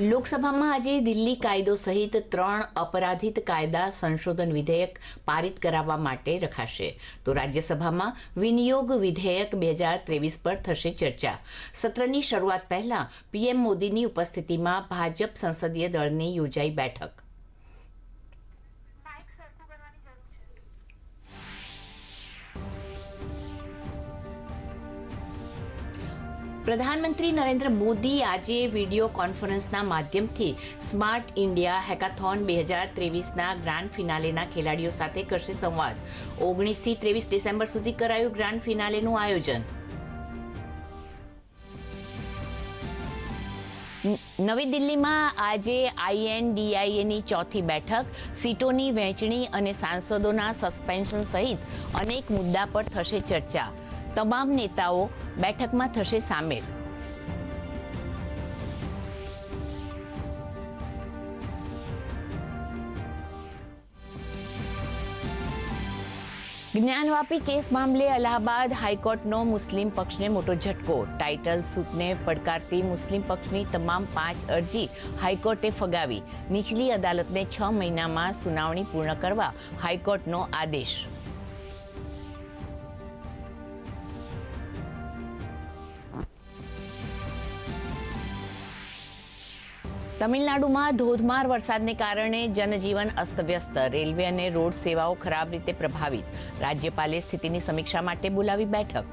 લોકસભામાં આજે દિલ્હી કાયદો સહિત ત્રણ અપરાધિત કાયદા સંશોધન વિધેયક પારિત કરાવવા માટે રખાશે. તો રાજ્યસભામાં વિનિયોગ વિધેયક બે હજાર ત્રેવીસ પર થશે ચર્ચા. સત્રની શરૂઆત પહેલા પીએમ મોદીની ઉપસ્થિતિમાં ભાજપ સંસદીય દળની યોજાઈ બેઠક. પ્રધાનમંત્રી નરેન્દ્ર મોદી આજે વીડિયો કોન્ફરન્સના માધ્યમથી સ્માર્ટ ઇન્ડિયા હેકાથોન બે હજાર ત્રેવીસના ગ્રાન્ડ ફિનાલેના ખેલાડીઓ સાથે કરશે સંવાદ. ઓગણીસથી ત્રેવીસ ડિસેમ્બર સુધી કરાયું ગ્રાન્ડ ફિનાલેનું આયોજન. નવી દિલ્હીમાં આજે આઈએનડીઆઈએની ચોથી બેઠક, સીટોની વહેંચણી અને સાંસદોના સસ્પેન્શન સહિત અનેક મુદ્દા પર થશે ચર્ચા. તમામ નેતાઓ બેઠકમાં થશે સામેલ. જ્ઞાનવાપી કેસ મામલે અલ્હાબાદ હાઈકોર્ટનો મુસ્લિમ પક્ષને મોટો ઝટકો. ટાઇટલ સૂટને પડકારતી મુસ્લિમ પક્ષની તમામ પાંચ અરજી હાઈકોર્ટે ફગાવી. નીચલી અદાલતને છ મહિનામાં સુનાવણી પૂર્ણ કરવા હાઈકોર્ટનો આદેશ. તમિલનાડુમાં ધોધમાર વરસાદને કારણે જનજીવન અસ્તવ્યસ્ત. રેલવે અને રોડ સેવાઓ ખરાબ રીતે પ્રભાવિત. રાજ્યપાલે સ્થિતિની સમીક્ષા માટે બોલાવી બેઠક.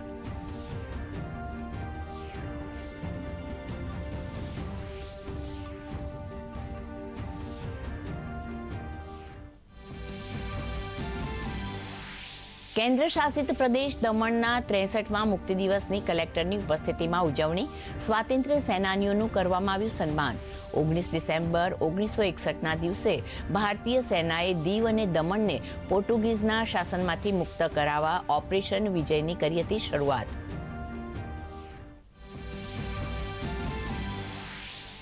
કેન્દ્ર શાસિત પ્રદેશ દમણના ત્રેસઠમાં મુક્તિ દિવસની કલેક્ટરની ઉપસ્થિતિમાં ઉજવણી સ્વાતંત્ર્ય સેનાનીઓનું કરવામાં આવ્યું સન્માન. ઓગણીસ ડિસેમ્બર ઓગણીસો એકસઠના દિવસે ભારતીય સેનાએ દીવ અને દમણને પોર્ટુગીઝના શાસનમાંથી મુક્ત કરાવવા ઓપરેશન વિજયની કરી હતી શરૂઆત.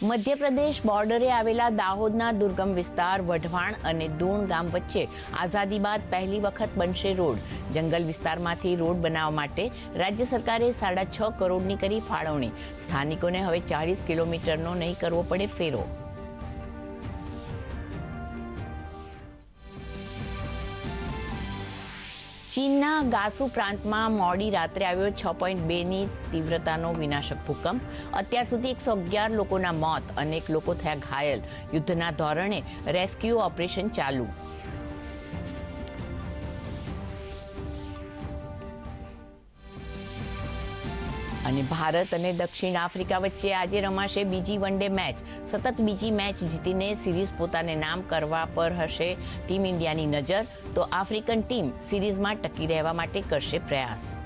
મધ્યપ્રદેશ બોર્ડરે આવેલા દાહોદના દુર્ગમ વિસ્તાર, વઢવાણ અને દૂણ ગામ વચ્ચે આઝાદી બાદ પહેલી વખત બનશે રોડ. જંગલ વિસ્તારમાંથી રોડ બનાવવા માટે રાજ્ય સરકારે સાડા છ કરોડની કરી ફાળવણી. સ્થાનિકોને હવે ચાલીસ કિલોમીટરનો નહીં કરવો પડે ફેરો. ચીનના ગાસુ પ્રાંતમાં મોડી રાત્રે આવ્યો છ પોઈન્ટ બેની તીવ્રતાનો વિનાશક ભૂકંપ. અત્યાર સુધી એકસો અગિયાર લોકોના મોત, અનેક લોકો થયા ઘાયલ. યુદ્ધના ધોરણે રેસ્ક્યુ ઓપરેશન ચાલુ. અને ભારત અને દક્ષિણ આફ્રિકા વચ્ચે આજે રમાશે બીજી વન ડે મેચ. સતત બીજી મેચ જીતીને સિરીઝ પોતાને નામ કરવા પર હશે ટીમ ઇન્ડિયાની નજર. તો આફ્રિકન ટીમ સિરીઝમાં ટકી રહેવા માટે કરશે પ્રયાસ.